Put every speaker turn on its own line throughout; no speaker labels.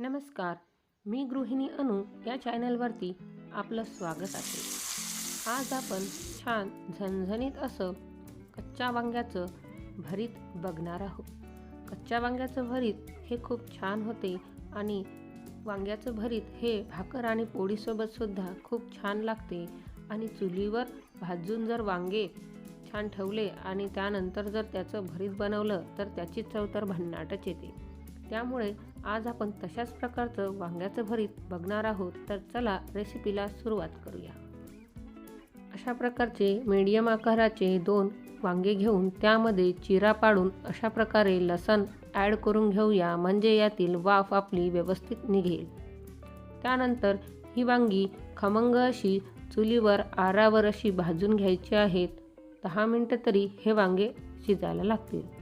नमस्कार मी गृहिणी अनु या चॅनलवरती आपलं स्वागत आहे. आज आपण छान झणझणीत असं कच्च्या वांग्याचं भरीत बघणार आहोत. कच्च्या वांग्याचं भरीत हे खूप छान होते आणि वांग्याचं भरीत हे भाकर आणि पोळीसोबतसुद्धा खूप छान लागते आणि चुलीवर भाजून जर वांगे छान ठेवले आणि त्यानंतर जर त्याचं भरीत बनवलं तर त्याची चव तर भन्नाटच येते. त्यामुळे आज आपण तशाच प्रकारचं वांग्याचं भरीत बघणार आहोत तर चला रेसिपीला सुरुवात करूया. अशा प्रकारचे मीडियम आकाराचे दोन वांगे घेऊन त्यामध्ये चिरा पाडून अशा प्रकारे लसण ॲड करून घेऊया म्हणजे यातील वाफ आपली व्यवस्थित निघेल. त्यानंतर ही वांगी खमंग अशी चुलीवर आरावर अशी भाजून घ्यायची आहेत. दहा मिनटं तरी हे वांगे शिजायला लागतील.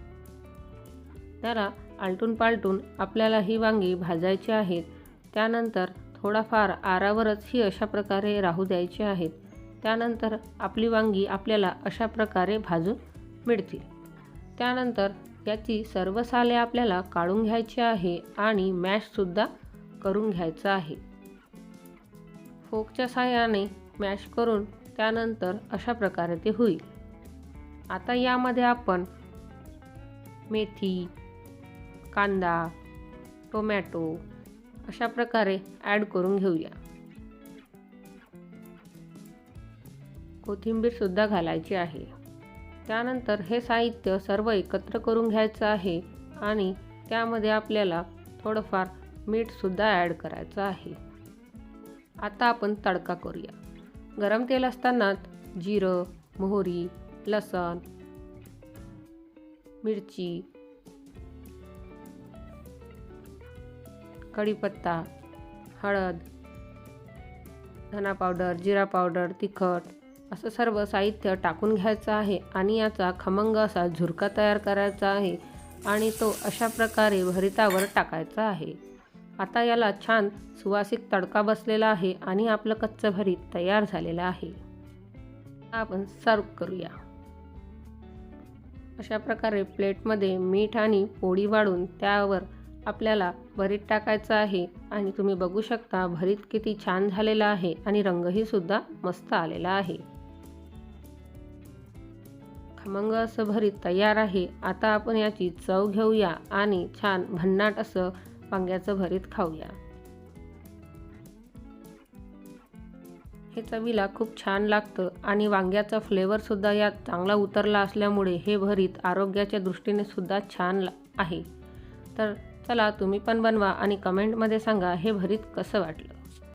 त्याला आलटून पालटून आपल्याला ही वांगी भाजायची आहेत. त्यानंतर थोडाफार आरावरच ही अशा प्रकारे राहू द्यायची आहेत. त्यानंतर आपली वांगी आपल्याला अशा प्रकारे भाजून मिळतील. त्यानंतर याची सर्व साले आपल्याला काढून घ्यायची आहे आणि मॅशसुद्धा करून घ्यायचं आहे. फोकच्या साह्याने मॅश करून त्यानंतर अशा प्रकारे ते होईल. आता यामध्ये आपण मेथी कांदा टोमॅटो अशा प्रकारे ॲड करून घेऊया. कोथिंबीरसुद्धा घालायची आहे. त्यानंतर हे साहित्य सर्व एकत्र करून घ्यायचं आहे आणि त्यामध्ये आपल्याला थोडंफार मीठसुद्धा ॲड करायचं आहे. आता आपण तडका करूया. गरम तेल असताना जिरं मोहरी लसण मिरची कढीपत्ता हळद धना पावडर जिरा पावडर तिखट असं सर्व साहित्य टाकून घ्यायचं आहे आणि याचा खमंग असा झुरका तयार करायचा आहे आणि तो अशा प्रकारे भरितावर टाकायचा आहे. आता याला छान सुवासिक तडका बसलेला आहे आणि आपलं कच्चं भरीत तयार झालेलं आहे. आपण सर्व करूया. अशा प्रकारे प्लेटमध्ये मीठ आणि पोळी वाढून त्यावर आपल्याला भरीत टाकायचं आहे आणि तुम्ही बघू शकता भरीत किती छान झालेला आहे आणि रंगही सुद्धा मस्त आलेला आहे. खमंग असं भरीत तयार आहे. आता आपण याची चव घेऊया आणि छान भन्नाट असं वांग्याचं भरीत खाऊया. हे चवीला खूप छान लागतं आणि वांग्याचा फ्लेवरसुद्धा यात चांगला उतरला असल्यामुळे हे भरीत आरोग्याच्या दृष्टीने सुद्धा छान आहे. तर चला तुम्ही पण बनवा आणि कमेंटमध्ये सांगा हे भरीत कसं वाटलं.